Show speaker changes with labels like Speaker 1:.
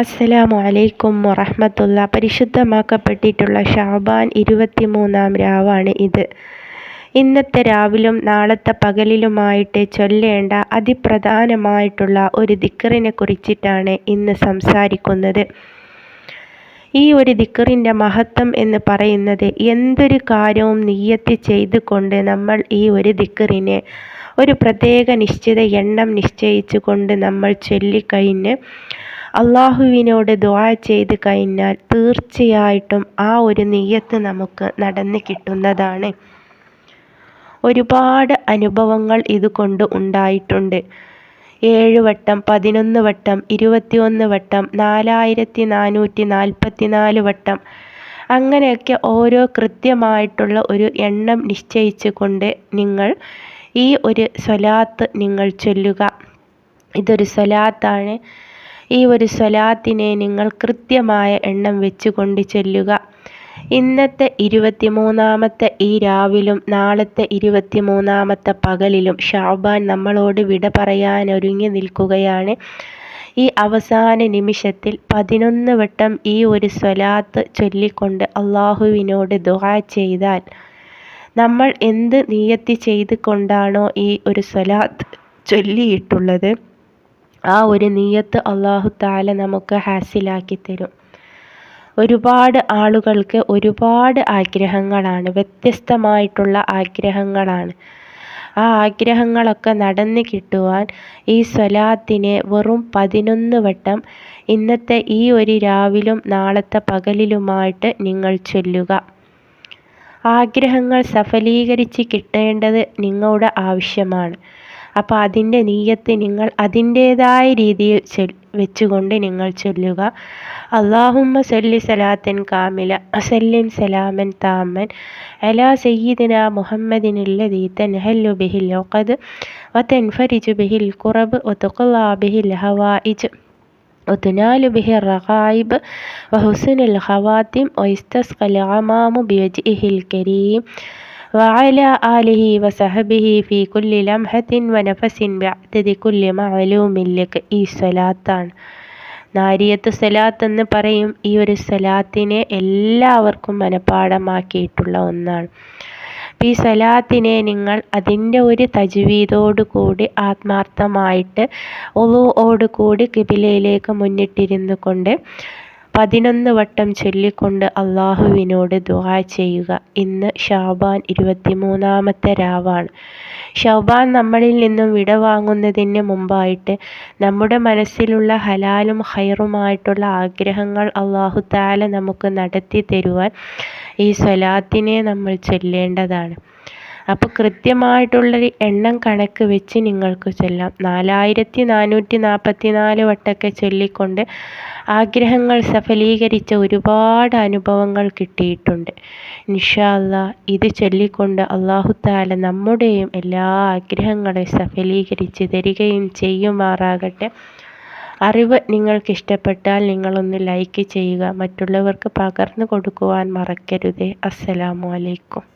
Speaker 1: അസ്സലാമു അലൈക്കും വറഹമത്തുള്ള പരിശുദ്ധമാക്കപ്പെട്ടിട്ടുള്ള ഷാബാൻ ഇരുപത്തിമൂന്നാം രാവാണ് ഇത്. ഇന്നത്തെ രാവിലും നാളത്തെ പകലിലുമായിട്ട് ചൊല്ലേണ്ട അതിപ്രധാനമായിട്ടുള്ള ഒരു ദിക്കറിനെ കുറിച്ചിട്ടാണ് ഇന്ന് സംസാരിക്കുന്നത്. ഈ ഒരു ദിക്കറിന്റെ മഹത്വം എന്ന് പറയുന്നത് എന്തൊരു കാര്യവും നീയത്തി ചെയ്തുകൊണ്ട് നമ്മൾ ഈ ഒരു ദിക്കറിനെ ഒരു പ്രത്യേക നിശ്ചിത എണ്ണം നിശ്ചയിച്ചു കൊണ്ട് നമ്മൾ ചൊല്ലിക്കഴിഞ്ഞ് അള്ളാഹുവിനോട് ദ്വാ ചെയ്ത് കഴിഞ്ഞാൽ തീർച്ചയായിട്ടും ആ ഒരു നെയ്യത്ത് നമുക്ക് നടന്ന് കിട്ടുന്നതാണ്. ഒരുപാട് അനുഭവങ്ങൾ ഇതുകൊണ്ട് ഉണ്ടായിട്ടുണ്ട്. ഏഴ് വട്ടം പതിനൊന്ന് വട്ടം ഇരുപത്തിയൊന്ന് വട്ടം നാലായിരത്തി നാനൂറ്റി നാൽപ്പത്തി നാല് വട്ടം. അങ്ങനെയൊക്കെ ഓരോ കൃത്യമായിട്ടുള്ള ഒരു എണ്ണം നിശ്ചയിച്ചുകൊണ്ട് നിങ്ങൾ ഈ ഒരു സ്വലാത്ത് നിങ്ങൾ ചൊല്ലുക. ഇതൊരു സ്വലാത്താണ്. ഈ ഒരു സ്വലാത്തിനെ നിങ്ങൾ കൃത്യമായ എണ്ണം വെച്ചുകൊണ്ട് ചൊല്ലുക. ഇന്നത്തെ ഇരുപത്തിമൂന്നാമത്തെ ഈ രാവിലും നാളത്തെ ഇരുപത്തിമൂന്നാമത്തെ പകലിലും ഷാബാൻ നമ്മളോട് വിട പറയാൻ ഒരുങ്ങി നിൽക്കുകയാണ്. ഈ അവസാന നിമിഷത്തിൽ പതിനൊന്ന് വട്ടം ഈ ഒരു സ്വലാത്ത് ചൊല്ലിക്കൊണ്ട് അള്ളാഹുവിനോട് ദുആ ചെയ്താൽ നമ്മൾ എന്ത് നീയത്തി ചെയ്ത് കൊണ്ടാണോ ഈ ഒരു സ്വലാത്ത് ചൊല്ലിയിട്ടുള്ളത്? ആ ഒരു നീയത്ത് അള്ളാഹു താല നമുക്ക് ഹാസിലാക്കി തരും. ഒരുപാട് ആളുകൾക്ക് ഒരുപാട് ആഗ്രഹങ്ങളാണ്. വ്യത്യസ്തമായിട്ടുള്ള ആഗ്രഹങ്ങളാണ്. ആ ആഗ്രഹങ്ങളൊക്കെ നടന്നു കിട്ടുവാൻ ഈ സ്വലാത്തിനെ വെറും പതിനൊന്ന് വട്ടം ഇന്നത്തെ ഈ ഒരു രാവിലും നാളത്തെ പകലിലുമായിട്ട് നിങ്ങൾ ചൊല്ലുക. ആഗ്രഹങ്ങൾ സഫലീകരിച്ച് കിട്ടേണ്ടത് നിങ്ങളുടെ ആവശ്യമാണ്. അപ്പോൾ അതിൻ്റെ നീയത്ത് നിങ്ങൾ അതിൻ്റേതായ രീതിയിൽ ചൊൽ വെച്ചുകൊണ്ട് നിങ്ങൾ ചൊല്ലുക അള്ളാഹുമ്മ സല്ലി സലാത്തൻ കാമില അസല്ലിം സലാമൻ താമൻ അലാ സയ്യിദിന മുഹമ്മദിനുല്ലദീ തൻഹല്ലു ബിഹിൽ ഉഖദ് വതൻഫരിജു ബിഹിൽ ഖുറബ് വതുഖലാ ബിഹിൽ ഹവായിജ് وتنال به الرغائب وحسن الخواتم ويستسقى الغمام بوجهه الكريم وعلى آله وصحبه في كل لمحة ونفس بعدد كل معلوم لك ഈ സ്വലാത്താണ് നാരിയത്ത് സലാത്ത് എന്ന് പറയും ഈ ഒരു സലാത്തിനെ എല്ലാവർക്കും മനഃപ്പാടമാക്കിയിട്ടുള്ള ഒന്നാണ് ഈ സലാത്തിനെ നിങ്ങൾ അതിൻ്റെ ഒരു തജ്വീദോട് കൂടി ആത്മാർത്ഥമായിട്ട് ഒളുവോട് കൂടി കിബിലയിലേക്ക് മുന്നിട്ടിരുന്നു കൊണ്ട് പതിനൊന്ന് വട്ടം ചൊല്ലിക്കൊണ്ട് അള്ളാഹുവിനോട് ദുആ ചെയ്യുക. ഇന്ന് ഷാബാൻ ഇരുപത്തിമൂന്നാമത്തെ രാവാണ്. ഷൗബാൻ നമ്മളിൽ നിന്നും വിടവാങ്ങുന്നതിന് മുമ്പായിട്ട് നമ്മുടെ മനസ്സിലുള്ള ഹലാലും ഹൈറുമായിട്ടുള്ള ആഗ്രഹങ്ങൾ അള്ളാഹു താല നമുക്ക് നടത്തി തരുവാൻ ഈ സ്വലാത്തിനെ നമ്മൾ ചൊല്ലേണ്ടതാണ്. അപ്പോൾ കൃത്യമായിട്ടുള്ളൊരു എണ്ണം കണക്ക് വെച്ച് നിങ്ങൾക്ക് ചൊല്ലാം. നാലായിരത്തി നാനൂറ്റി നാൽപ്പത്തി നാല് വട്ടമൊക്കെ ചൊല്ലിക്കൊണ്ട് ആഗ്രഹങ്ങൾ സഫലീകരിച്ച ഒരുപാട് അനുഭവങ്ങൾ കിട്ടിയിട്ടുണ്ട്. നിഷാല്ല ഇത് ചൊല്ലിക്കൊണ്ട് അള്ളാഹു താല നമ്മുടെയും എല്ലാ ആഗ്രഹങ്ങളെ സഫലീകരിച്ച് തരികയും ചെയ്യുമാറാകട്ടെ. അറിവ് നിങ്ങൾക്ക് ഇഷ്ടപ്പെട്ടാൽ നിങ്ങളൊന്ന് ലൈക്ക് ചെയ്യുക. മറ്റുള്ളവർക്ക് പകർന്നു കൊടുക്കുവാൻ മറക്കരുതേ. അസ്സലാമു അലൈക്കും.